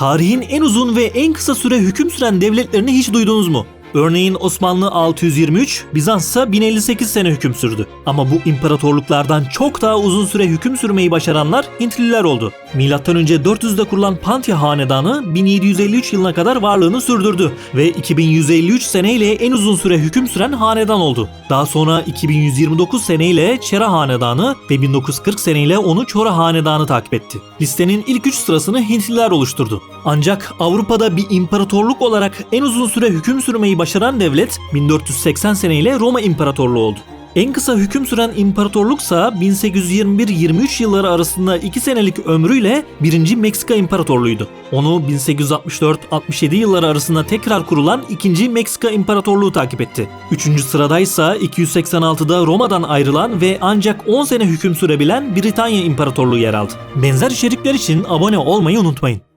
Tarihin en uzun ve en kısa süre hüküm süren devletlerini hiç duydunuz mu? Örneğin Osmanlı 623, Bizans ise 1058 sene hüküm sürdü. Ama bu imparatorluklardan çok daha uzun süre hüküm sürmeyi başaranlar Hintliler oldu. Önce 400'de kurulan Pandya Hanedanı 1753 yılına kadar varlığını sürdürdü ve 2153 seneyle en uzun süre hüküm süren hanedan oldu. Daha sonra 2129 seneyle Çera Hanedanı ve 1940 seneyle onu Çora Hanedanı takip etti. Listenin ilk 3 sırasını Hintliler oluşturdu. Ancak Avrupa'da bir imparatorluk olarak en uzun süre hüküm sürmeyi başaran devlet 1480 seneyle Roma İmparatorluğu oldu. En kısa hüküm süren imparatorluksa 1821-23 yılları arasında 2 senelik ömrüyle 1. Meksika İmparatorluğu'ydu. Onu 1864-67 yılları arasında tekrar kurulan 2. Meksika İmparatorluğu takip etti. 3. sıradaysa 286'da Roma'dan ayrılan ve ancak 10 sene hüküm sürebilen Britanya İmparatorluğu yer aldı. Benzer içerikler için abone olmayı unutmayın.